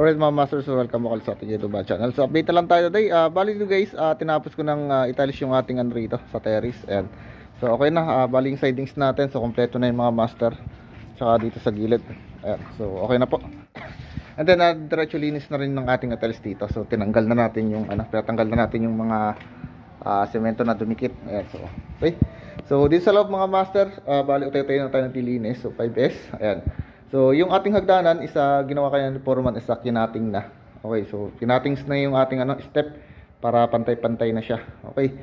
Alright mga masters, welcome ako sa ating YouTube channel. So update lang tayo today. Uh, bali nyo guys, ah, tinapos ko ng uh, italis yung ating ano rito sa terrace. Ayan. So okay na, ah, bali yung sidings natin. So kompleto na yung mga master. Tsaka dito sa gilid. Ayan. So okay na po. And then uh, diretso linis na rin ng ating italis dito. So tinanggal na natin yung ano, tinatanggal na natin yung mga ah, semento na dumikit. Ayan. So okay. So dito sa loob mga master, ah, bali utay-utay na tayo ng tilinis. So 5S. Ayan. So, yung ating hagdanan, isa ginawa kaya ni Foreman, isa kinating na. Okay, so kinatings na yung ating ano, step para pantay-pantay na siya. Okay.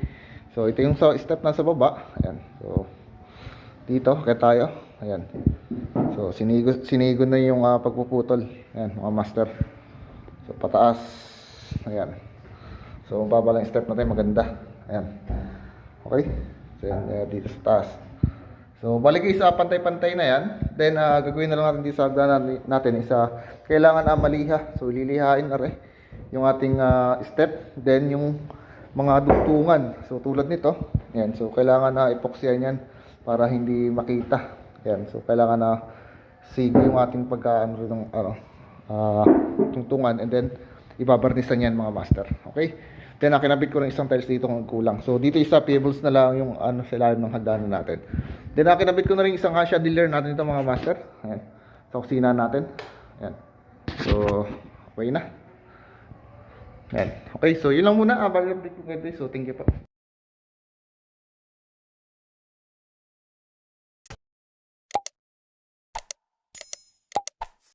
So, ito yung step na sa baba. Ayan. So, dito, kaya tayo. Ayan. So, sinigo, sinigo na yung ah, pagpuputol. Ayan, mga master. So, pataas. Ayan. So, baba lang step natin, maganda. Ayan. Okay. So, yan, dito sa taas. So, balik isa pantay-pantay na yan. Then, ah, gagawin na lang natin dito sa hagdanan natin isa, kailangan ah, maliha. So, lilihain na rin yung ating ah, step. Then, yung mga dugtungan. So, tulad nito. Yan. So, kailangan na epoxyan yan para hindi makita. Yan. So, kailangan na sigo yung ating pagkaano rin ng ano, ah, tungtungan. And then, ibabarnisan yan mga master. Okay? Then, ah, kinabit ko ng isang tiles dito kung kulang. So, dito isa pebbles na lang yung ano, sa ilalim ng hagdanan natin. Then, ah, kinabit ko na rin isang hasha dealer natin ito mga master. Ayan. Sa kusina natin. Ayan. So, okay na. Ayan. Okay, so yun lang muna. Ah, balik ko kayo. So, thank you po.